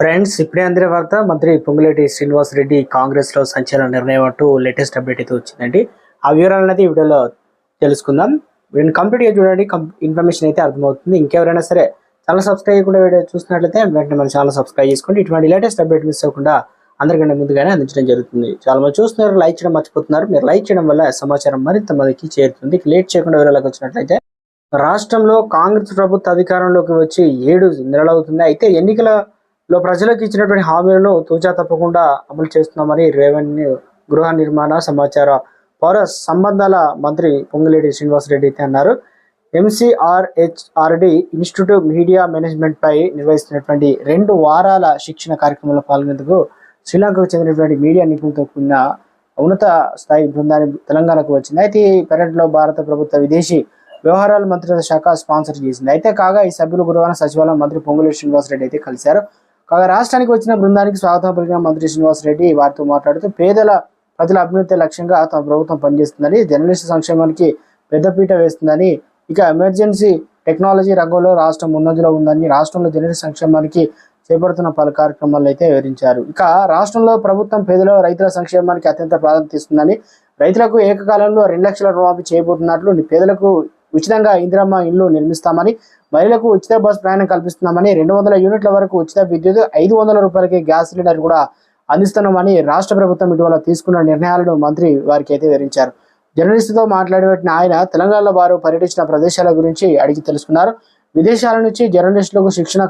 Friends ఇప్పుడే అందిన వార్త మంత్రి పొంగులేటి శ్రీనివాస్ రెడ్డి కాంగ్రెస్లో సంచలన నిర్ణయం అంటూ లేటెస్ట్ అప్డేట్ అయితే వచ్చిందండి. ఆ వివరాలను అయితే ఈ వీడియోలో తెలుసుకుందాం. వీడిని కంప్లీట్గా చూడండి. ఇన్ఫర్మేషన్ అయితే అర్థమవుతుంది. ఇంకెవరైనా సరే ఛానల్ సబ్స్క్రైబ్ చేయకుండా వీడియో చూసినట్లయితే వెంటనే మన ఛానల్ సబ్స్క్రైబ్ చేసుకోండి. ఇటువంటి లేటెస్ట్ అప్డేట్ మిస్ అవ్వకుండా అందరికంటే ముందుగానే అందించడం జరుగుతుంది. చాలా మంది చూస్తున్నారు లైక్ చేయడం మర్చిపోతున్నారు. మీరు లైక్ చేయడం వల్ల సమాచారం మరింత మందికి చేరుతుంది. లేట్ చేయకుండా వివరాలకు వచ్చినట్లయితే రాష్ట్రంలో కాంగ్రెస్ ప్రభుత్వ అధికారంలోకి వచ్చి ఏడు నెలలు అవుతుంది. అయితే ఎన్నికల లో ప్రజలకు ఇచ్చినటువంటి హామీలను తూచా తప్పకుండా అమలు చేస్తున్నామని రెవెన్యూ గృహ నిర్మాణ సమాచార పౌర సంబంధాల మంత్రి పొంగిరెడ్డి శ్రీనివాసరెడ్డి అయితే అన్నారు. ఎంసీఆర్హెచ్ఆర్డి ఇన్స్టిట్యూట్ మీడియా మేనేజ్మెంట్ పై నిర్వహిస్తున్నటువంటి రెండు వారాల శిక్షణ కార్యక్రమంలో పాల్గొనేందుకు శ్రీలంకకు చెందినటువంటి మీడియా నిపుణులతో కూడిన ఉన్నత స్థాయి బృందాన్ని తెలంగాణకు వచ్చింది. అయితే ఈ పర్యటనలో భారత ప్రభుత్వ విదేశీ వ్యవహారాల మంత్రిత్వ శాఖ స్పాన్సర్ చేసింది. అయితే కాగా ఈ సభ్యులు గురువారం సచివాలయం మంత్రి పొంగులేటి శ్రీనివాసరెడ్డి అయితే కలిశారు. కాగా రాష్ట్రానికి వచ్చిన బృందానికి స్వాగతం పలికిన మంత్రి శ్రీనివాసరెడ్డి వారితో మాట్లాడుతూ పేదల ప్రజల అభివృద్ధి లక్ష్యంగా తమ ప్రభుత్వం పనిచేస్తుందని జర్నలిస్టు సంక్షేమానికి పెద్దపీట వేస్తుందని ఇక ఎమర్జెన్సీ టెక్నాలజీ రంగంలో రాష్ట్రం ముందంజలో ఉందని రాష్ట్రంలో జర్నలిస్ట్ సంక్షేమానికి చేపడుతున్న పలు కార్యక్రమాలు అయితే వివరించారు. ఇక రాష్ట్రంలో ప్రభుత్వం పేదల రైతుల సంక్షేమానికి అత్యంత ప్రాధాన్యత ఇస్తుందని రైతులకు ఏకకాలంలో రెండు లక్షల రుణమాఫీ చేయబోతున్నట్లు పేదలకు ఉచితంగా ఇందిరమ్మ ఇల్లు నిర్మిస్తామని మహిళలకు ఉచిత బస్ ప్రయాణం కల్పిస్తున్నామని రెండు వందల యూనిట్ల వరకు ఉచిత విద్యుత్ ఐదు వందల రూపాయలకి గ్యాస్ సిలిండర్ కూడా అందిస్తున్నామని రాష్ట్ర ప్రభుత్వం ఇటీవల తీసుకున్న నిర్ణయాలను మంత్రి వారికి అయితే వివరించారు. జర్నలిస్టుతో మాట్లాడిన ఆయన తెలంగాణలో వారు పర్యటించిన ప్రదేశాల గురించి అడిగి తెలుసుకున్నారు. విదేశాల నుంచి జర్నలిస్టులకు శిక్షణ